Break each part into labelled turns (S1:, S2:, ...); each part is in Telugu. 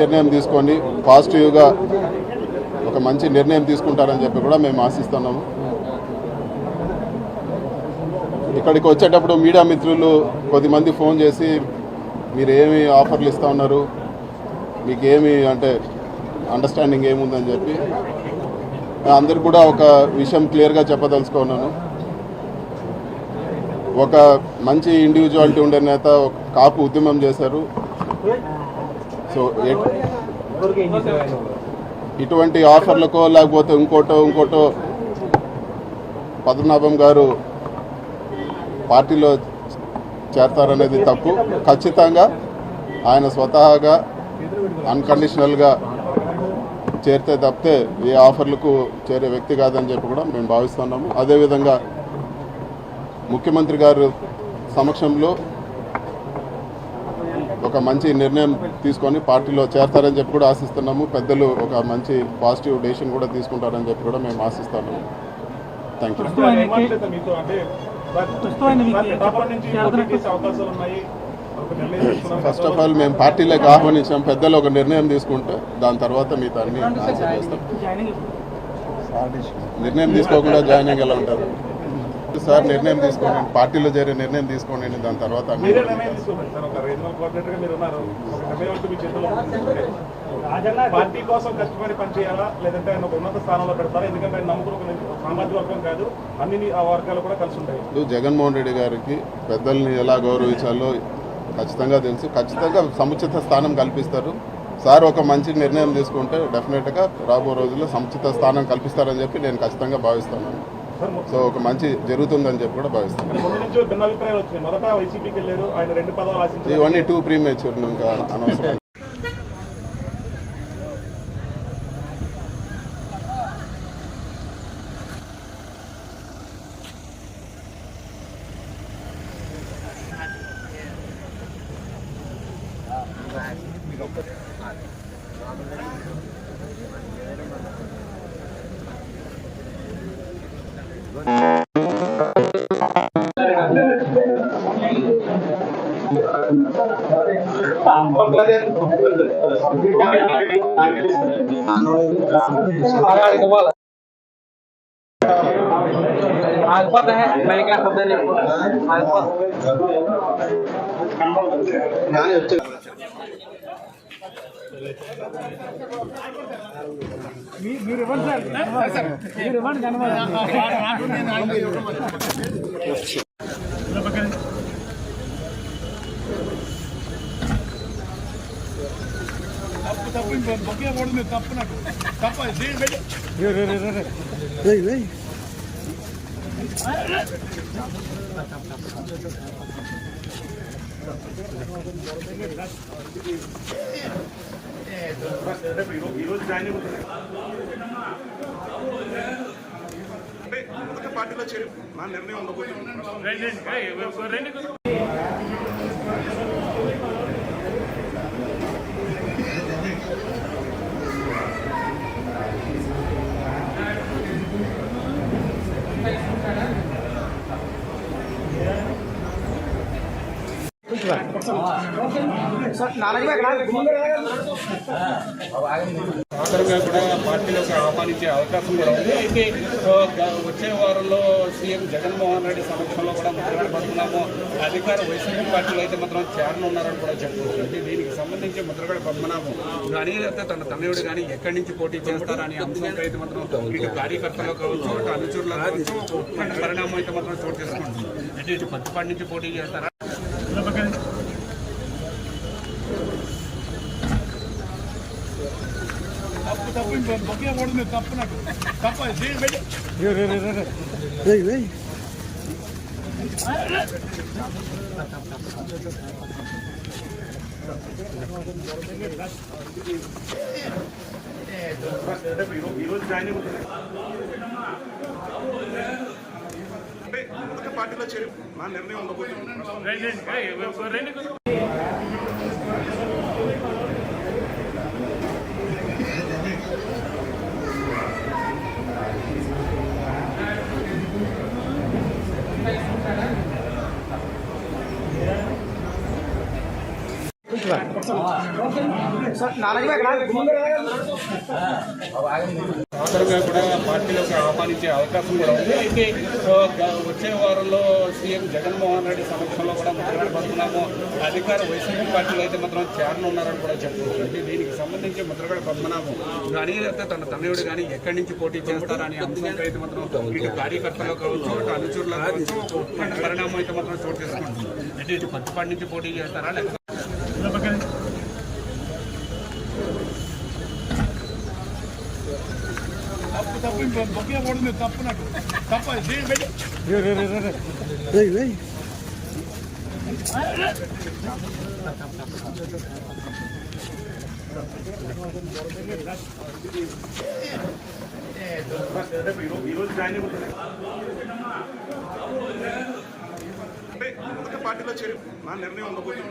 S1: నిర్ణయం తీసుకొని పాజిటివ్గా ఒక మంచి నిర్ణయం తీసుకుంటారని చెప్పి కూడా మేము ఆశిస్తున్నాము. ఇక్కడికి వచ్చేటప్పుడు మీడియా మిత్రులు కొద్దిమంది ఫోన్ చేసి మీరు ఏమి ఆఫర్లు ఇస్తా ఉన్నారు? మీకు ఏమి అంటే అండర్స్టాండింగ్ ఏముందని చెప్పి అందరు కూడా ఒక విషయం క్లియర్గా చెప్పదలుచుకున్నాను. ఒక మంచి ఇండివిజువాలిటీ ఉండే నేత ఒక కాపు ఉద్యమం చేశారు. సో ఇటువంటి ఆఫర్లకో లేకపోతే ఇంకోటో ఇంకోటో పద్మనాభం గారు పార్టీలో చేరతారనేది తప్పు. ఖచ్చితంగా ఆయన స్వతహాగా అన్కండిషనల్గా చేరితే తప్పితే ఏ ఆఫర్లకు చేరే వ్యక్తి కాదని చెప్పి కూడా మేము భావిస్తున్నాము. అదేవిధంగా ముఖ్యమంత్రి గారు సమక్షంలో ఒక మంచి నిర్ణయం తీసుకొని పార్టీలో చేరతారని చెప్పి కూడా ఆశిస్తున్నాము. పెద్దలు ఒక మంచి పాజిటివ్ డెసిషన్ కూడా తీసుకుంటారని చెప్పి కూడా మేము ఆశిస్తున్నాము.
S2: Thank you.
S1: First of all మేము పార్టీలోకి ఆహ్వానించాం. పెద్దలు ఒక నిర్ణయం తీసుకుంటే దాని తర్వాత మిగతా అన్ని నిర్ణయం తీసుకోకుండా జాయినింగ్ ఎలా ఉంటారు? సార్ నిర్ణయం తీసుకోండి పార్టీలో చేరే నిర్ణయం తీసుకోండి దాని తర్వాత అన్ని
S2: మీరే నిర్ణయం తీసుకోండి సార్. ఒక రీజనల్ కోఆర్డినేటర్గా మీరు ఉన్నారు. ఒక నిర్ణయం అంటూ మీ చేతిలో ఉంది. పార్టీ కోసం కష్టపడి పనిచేయాలా? లేదంటే ఆయన ఒక ఉన్నత స్థానంలో పెడతారా? ఎందుకంటే ఆయన నమ్ముకున్న ఒక సామాజిక వర్గం కాదు అన్ని ఆ వర్గాలు కూడా కలిసి ఉంటాయి.
S1: జగన్మోహన్ రెడ్డి గారికి పెద్దల్ని ఎలా గౌరవించాలో ఖచ్చితంగా తెలుసు. ఖచ్చితంగా సముచిత స్థానం కల్పిస్తారు. సార్ ఒక మంచి నిర్ణయం తీసుకుంటే డెఫినెట్గా రాబో రోజుల్లో సముచిత స్థానం కల్పిస్తారని చెప్పి నేను ఖచ్చితంగా భావిస్తున్నాను. సో ఒక మంచి జరుగుతుందని చెప్పి కూడా భావిస్తాను
S2: అంటే ముందు నుంచి భిన్న అభిప్రాయాలు వచ్చినాయి. మొదట వైసీపీకి వెళ్ళారు ఆయన రెండు పదవులు ఆశించారు
S1: ఇవన్నీ టూ ప్రీమేచ్యూర్ ఇంకా అనవసరం.
S3: आगपत है मैं क्या शब्द नहीं आगपत మీరు ఇవ్వండి సార్ మీరు ఇవ్వండి
S2: ఈ రోజు జాయిన్ అవుతుంది అంటే మొదట పార్టీలో చేరు నా నిర్ణయం ఉండబోతుంది
S4: కూడా పార్టీలోకి ఆహ్వానించే అవకాశం కూడా ఉంది. అయితే వచ్చే వారంలో సీఎం జగన్మోహన్ రెడ్డి సమక్షంలో కూడా ముద్రగడ అధికార వైసీపీ పార్టీలో అయితే మాత్రం చేరనున్నారని కూడా చెప్పుకోవచ్చు. దీనికి సంబంధించి ముద్రగడ పద్మనాభం కానీ లేకపోతే తన తనయుడు కానీ ఎక్కడి నుంచి పోటీ చేస్తారనే అంశంపై అయితే మాత్రం ఇటు కార్యకర్తలు కావచ్చు అటు అనుచరులు కావచ్చు పరిణామం అయితే మాత్రం చోటు చేసుకుంటుంది అంటే ఇటు పత్తిపాటి నుంచి పోటీ చేస్తారా?
S2: ఈ రోజు జాయిన్ అవుతుంది అంటే మొదట పార్టీలో చేరి నా నిర్ణయం ఉండబోతుంది
S4: సాధారణంగా కూడా పార్టీలోకి ఆహ్వానించే అవకాశం కూడా ఉంది. అయితే వచ్చే వారంలో సీఎం జగన్మోహన్ రెడ్డి సమక్షంలో కూడా ముద్రగడపడుతున్నాము అధికార వైసీపీ పార్టీలో అయితే మాత్రం చేరనున్నారని కూడా చెప్తున్నారు. అంటే దీనికి సంబంధించి ముద్రగడ పద్మనాభం కానీ లేకపోతే తన తనయుడు కానీ ఎక్కడి నుంచి పోటీ చేస్తారనే అంశంపై అయితే మాత్రం ఇటు కార్యకర్తలు కావచ్చు అటు అనుచరులు కావచ్చు పరిణామం అయితే మాత్రం చోటు చేసుకుంటుంది అంటే ఇటు పత్తిపాటి నుంచి పోటీ చేస్తారా లేకపోతే
S2: ఈ రోజు జాయిన్ అయిపోతుంది అంటే కొత్త పార్టీలో చేరి నా నిర్ణయం ఉండబోతుంది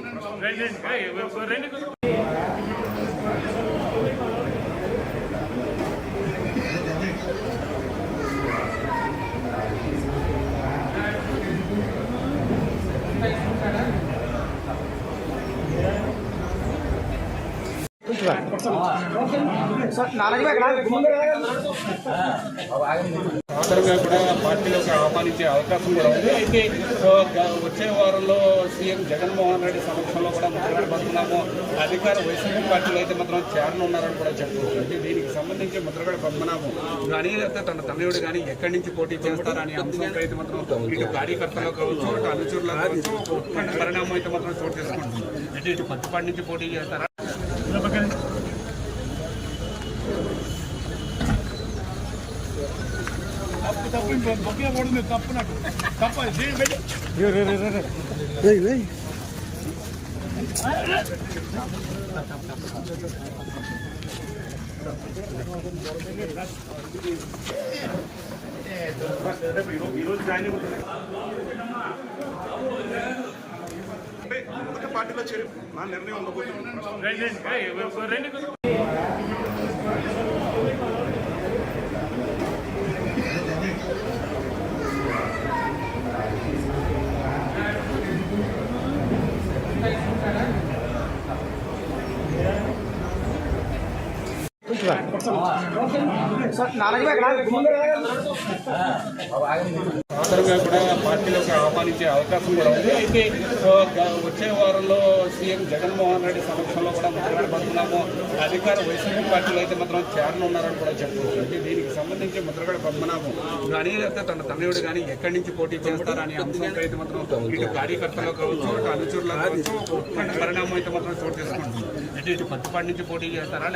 S4: సాధారణంగా కూడా పార్టీలోకి ఆహ్వానించే అవకాశం కూడా ఉంది. అయితే వచ్చే వారంలో సీఎం జగన్మోహన్ రెడ్డి సమక్షంలో కూడా ముద్రగడ అధికార వైసీపీ పార్టీలో అయితే మాత్రం చేరనున్నారని కూడా చెప్తున్నారు అంటే దీనికి సంబంధించి ముద్రగడ పద్మనాభం కానీ లేకపోతే తన తనయుడు కానీ ఎక్కడి నుంచి పోటీ చేస్తారనే అంశంపై అయితే మాత్రం ఇటు కార్యకర్తలు కావచ్చు అటు అనుచరులు కావచ్చు పరిణామం అయితే మాత్రం చోటు చేసుకుంటుంది. అంటే ఇటు పత్తిపాటి నుంచి పోటీ చేస్తారా?
S2: ఈ రోజు జాయిన్ అయిపోతుంది అంటే కొత్త పార్టీలో చేరు నా నిర్ణయం ఉండబోతుంది
S4: కూడా పార్టీలోకి ఆహ్వానించే అవకాశం కూడా ఉంది. అయితే వచ్చే వారంలో సీఎం జగన్మోహన్ రెడ్డి సమక్షంలో కూడా ముద్రగడ అధికార వైసీపీ పార్టీలో అయితే మాత్రం చేరనున్నారని కూడా చెప్తున్నారు అంటే దీనికి సంబంధించి ముద్రగడ పద్మనాభం కానీ లేకపోతే తన తనయుడు కానీ ఎక్కడి నుంచి పోటీ చేస్తారనే అంశంపై అయితే మాత్రం ఇటు కార్యకర్తలు కావచ్చు అటు అనుచరులు కావచ్చు పరిణామం అయితే మాత్రం చోటు చేసుకుంటుంది. అంటే ఇటు పత్తిపాటి నుంచి పోటీ చేస్తారా